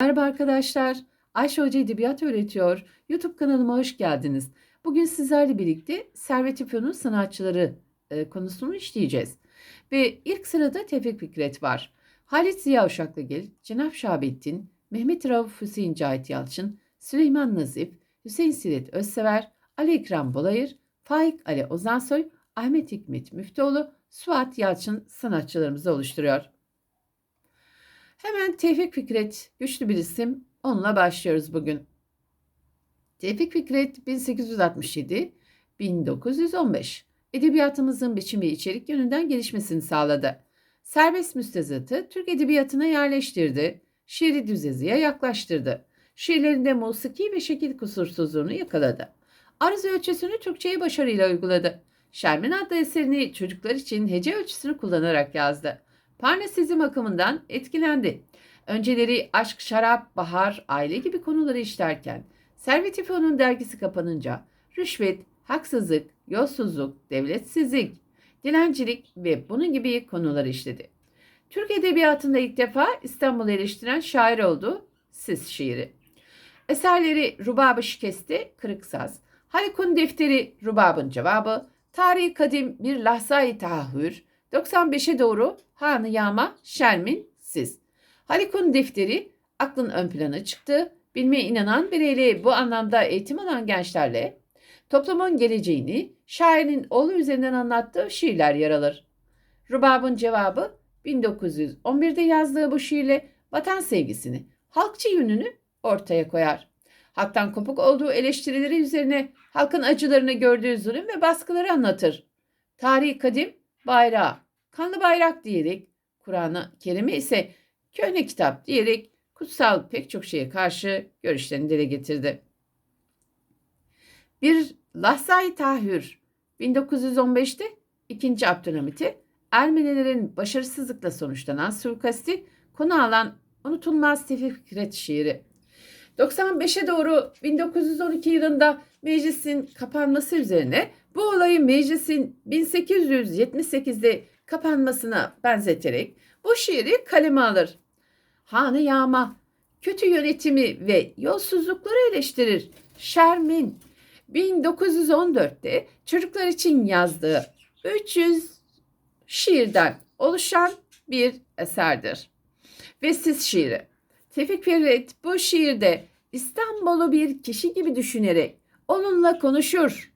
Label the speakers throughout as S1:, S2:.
S1: Merhaba arkadaşlar. Ayşe Hoca Edebiyat Öğretiyor. YouTube kanalıma hoş geldiniz. Bugün sizlerle birlikte Servet İpön'ün sanatçıları e, konusunu işleyeceğiz. Ve ilk sırada Tevfik Fikret var. Halit Ziya Uşaklıgil, Cenap Şahabettin, Mehmet Rauf Hüseyin Cahit Yalçın, Süleyman Nazif, Hüseyin Siret Özsever, Ali Ekrem Bolayır, Faik Ali Ozansoy, Ahmet Hikmet Müftüoğlu, Suat Yalçın sanatçılarımızı oluşturuyor. Hemen Tevfik Fikret güçlü bir isim. Onunla başlıyoruz bugün. Tevfik Fikret 1867-1915 edebiyatımızın biçim ve içerik yönünden gelişmesini sağladı. Serbest müstezatı Türk edebiyatına yerleştirdi, şiiri düz yazıya yaklaştırdı. Şiirlerinde musiki ve şekil kusursuzluğunu yakaladı. Arız ölçüsünü Türkçe'ye başarıyla uyguladı. Şermin adlı eserini çocuklar için hece ölçüsünü kullanarak yazdı. Parnasizm akımından etkilendi. Önceleri aşk, şarap, bahar, aile gibi konuları işlerken Servet İfön'ün dergisi kapanınca rüşvet, haksızlık, yolsuzluk, devletsizlik, dilencilik ve bunun gibi konuları işledi. Türk Edebiyatı'nda ilk defa İstanbul'u eleştiren şair oldu Sis şiiri. Eserleri Rubabı Şikesti, Kırık Saz, Halikun Defteri Rubabın Cevabı, Tarihi Kadim Bir Lahza-i Tahayyür, 95'e doğru Hanı Yağma, Şermin, Siz. Halikun defteri aklın ön plana çıktı. Bilmeye inanan bireyle bu anlamda eğitim alan gençlerle toplumun geleceğini şairin oğlu üzerinden anlattığı şiirler yer alır. Rubab'ın cevabı 1911'de yazdığı bu şiirle vatan sevgisini, halkçı yönünü ortaya koyar. Halktan kopuk olduğu eleştirileri üzerine halkın acılarını gördüğü zulüm ve baskıları anlatır. Tarihi kadim bayrağı, kanlı bayrak diyerek, Kur'an-ı Kerim'i ise köhne kitap diyerek kutsal pek çok şeye karşı görüşlerini dile getirdi. Bir Lahzai Tahür 1915'te 2. Abdülhamit'i Ermenilerin başarısızlıkla sonuçlanan suikasti konu alan unutulmaz Tevfik Fikret şiiri. 95'e doğru 1912 yılında meclisin kapanması üzerine bu olayı meclisin 1878'de kapanmasına benzeterek bu şiiri kaleme alır. Hanı yağma, kötü yönetimi ve yolsuzlukları eleştirir. Şermin 1914'te çocuklar için yazdığı 300 şiirden oluşan bir eserdir. Ve siz şiiri. Tevfik Fikret bu şiirde İstanbul'u bir kişi gibi düşünerek onunla konuşur.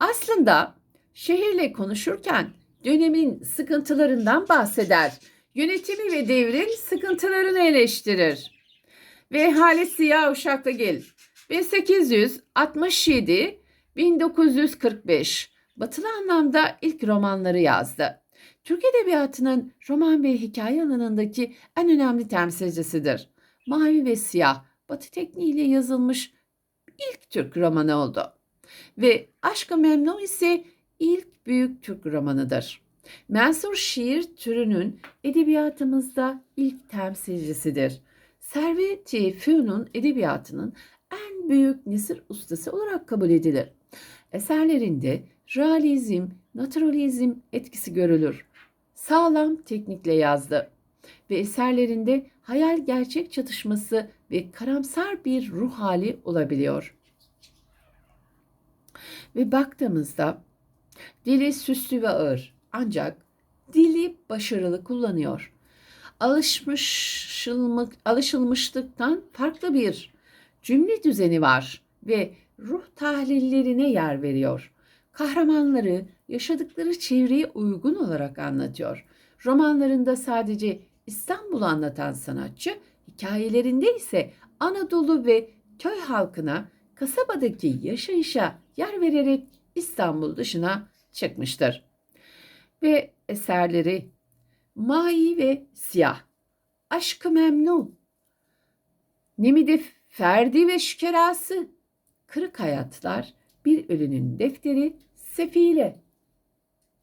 S1: Aslında şehirle konuşurken dönemin sıkıntılarından bahseder. Yönetimi ve devrin sıkıntılarını eleştirir. Ve Halis Ziya Uşaklıgil 1867 1945 batılı anlamda ilk romanları yazdı. Türk Edebiyatı'nın roman ve hikaye alanındaki en önemli temsilcisidir. Mavi ve Siyah, Batı tekniğiyle yazılmış ilk Türk romanı oldu. Ve Aşk-ı ise ilk büyük Türk romanıdır. Mensur şiir türünün edebiyatımızda ilk temsilcisidir. Servet-i Fünun edebiyatının en büyük nesir ustası olarak kabul edilir. Eserlerinde realizm, naturalizm etkisi görülür. Sağlam teknikle yazdı ve eserlerinde hayal gerçek çatışması ve karamsar bir ruh hali olabiliyor. Ve baktığımızda dili süslü ve ağır ancak dili başarılı kullanıyor. Alışmışılmak, alışılmışlıktan farklı bir cümle düzeni var ve ruh tahlillerine yer veriyor. Kahramanları yaşadıkları çevreye uygun olarak anlatıyor. Romanlarında sadece İstanbul'u anlatan sanatçı, hikayelerinde ise Anadolu ve köy halkına kasabadaki yaşayışa yer vererek İstanbul dışına çıkmıştır. Ve eserleri Mai ve Siyah, Aşkı Memnun, Nemide Ferdi ve Şükerası, Kırık Hayatlar, Bir Ölünün Defteri, Sefile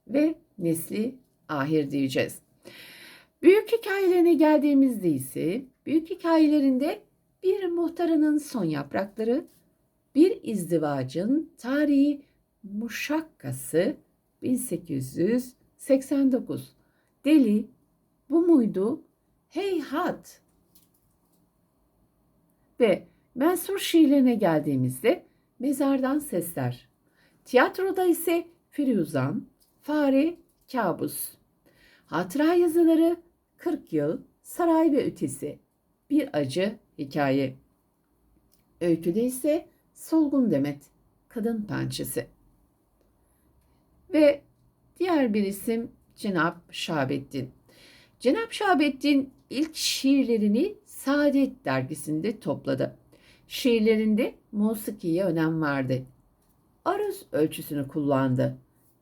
S1: ve Nesli Ahir diyeceğiz. Büyük hikayelerine geldiğimizde ise büyük hikayelerinde bir muhtarının son yaprakları, bir izdivacın tarihi muşakkası 1889. Deli bu muydu? Heyhat. Ve mensur şiirlerine geldiğimizde Mezardan Sesler. Tiyatroda ise Firuzan, Fare, Kabus. Hatıra yazıları 40 yıl, Saray ve Ötesi. Bir acı hikaye. Öyküde ise Solgun Demet, Kadın Pençesi. Ve diğer bir isim Cenap Şahabettin. Cenap Şahabettin ilk şiirlerini Saadet dergisinde topladı. Şiirlerinde musikiye önem verdi. Aruz ölçüsünü kullandı.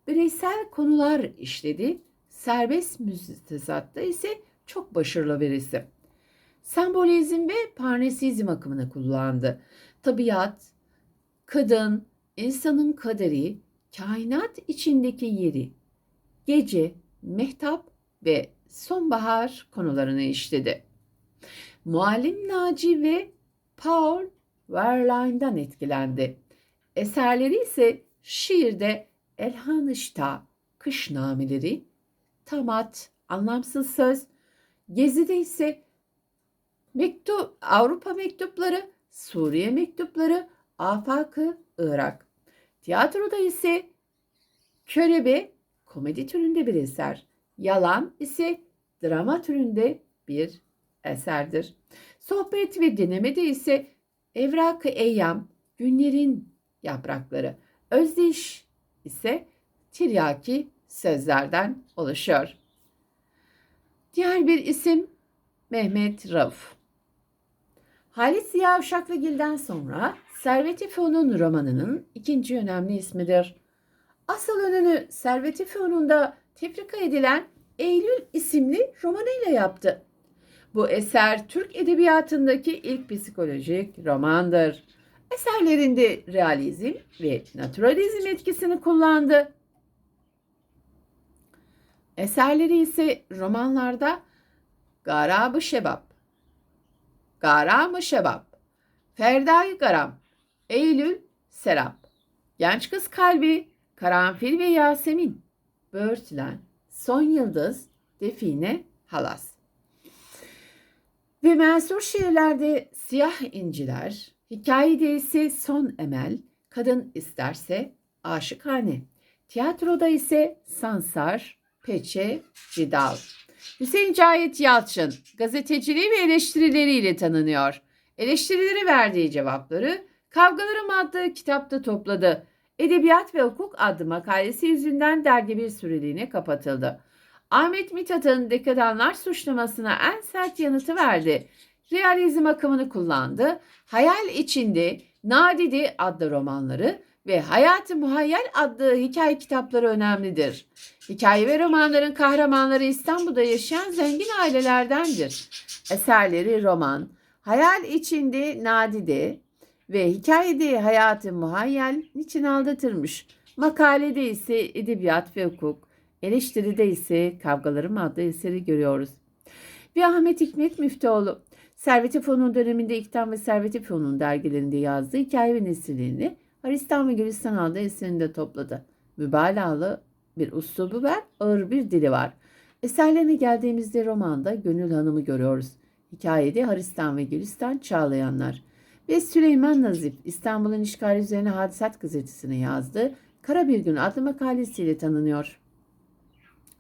S1: Bireysel konular işledi. Serbest müstezatta ise çok başarılı bir isim. Sembolizm ve parnesizm akımını kullandı. Tabiat, kadın, insanın kaderi, kainat içindeki yeri, gece, mehtap ve sonbahar konularını işledi. Muallim Naci ve Paul Verlaine'dan etkilendi. Eserleri ise şiirde Elhan İşta, Kış Nameleri, Tamat, Anlamsız Söz, Gezi'de ise mektup, Avrupa mektupları, Suriye mektupları, Afakı, Irak. Tiyatroda ise Körebe komedi türünde bir eser. Yalan ise drama türünde bir eserdir. Sohbet ve dinlemede ise Evrak-ı Eyyam, Günlerin Yaprakları. Özdeş ise tiryaki sözlerden oluşuyor. Diğer bir isim Mehmet Rauf. Halit Ziya Uşaklıgil'den sonra Servet-i Fünun romanının ikinci önemli ismidir. Asıl önünü Servet-i Fünun'da tefrika edilen Eylül isimli romanıyla yaptı. Bu eser Türk edebiyatındaki ilk psikolojik romandır. Eserlerinde realizm ve naturalizm etkisini kullandı. Eserleri ise romanlarda Garab-ı Şebap, Garam-ı Şebap, Ferdai Garam, Eylül, Serap, Genç Kız Kalbi, Karanfil ve Yasemin, Börtlen, Son Yıldız, Define, Halas. Ve mensur şiirlerde Siyah İnciler, hikayede ise Son Emel, Kadın isterse Aşıkhane, tiyatroda ise Sansar, Peçe, Cidal. Hüseyin Cahit Yalçın gazeteciliği ve eleştirileriyle tanınıyor. Eleştirileri verdiği cevapları Kavgalarım adlı kitapta topladı. Edebiyat ve Hukuk adlı makalesi yüzünden dergi bir süreliğine kapatıldı. Ahmet Mithat'ın dekadanlar suçlamasına en sert yanıtı verdi. Realizm akımını kullandı. Hayal içinde Nadide adlı romanları ve Hayat-ı Muhayyel adlı hikaye kitapları önemlidir. Hikaye ve romanların kahramanları İstanbul'da yaşayan zengin ailelerdendir. Eserleri roman, hayal içinde nadide ve hikayede hayatı muhayyel niçin aldatırmış. Makalede ise edebiyat ve hukuk, eleştiride ise kavgalarım adlı eseri görüyoruz. Ve Ahmet Hikmet Müftüoğlu, Servet-i Fünun döneminde İktam ve Servet-i Fünun dergilerinde yazdığı hikaye ve nesillerini Aristan ve Gülistan adlı eserinde topladı. Mübalağalı bir uslubu var, ağır bir dili var. Eserlerine geldiğimizde romanda Gönül Hanım'ı görüyoruz. Hikayede Haristan ve Gülistan Çağlayanlar. Ve Süleyman Nazif İstanbul'un işgali üzerine Hadisat gazetesine yazdı. Kara Bir Gün adlı makalesiyle tanınıyor.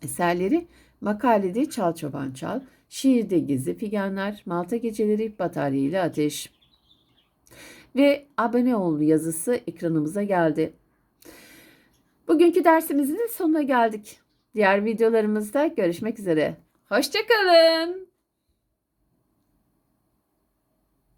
S1: Eserleri makalede Çal Çoban Çal, şiirde Gezi Figanlar, Malta Geceleri, Batarya ile Ateş. Ve abone ol yazısı ekranımıza geldi. Bugünkü dersimizin de sonuna geldik. Diğer videolarımızda görüşmek üzere. Hoşçakalın.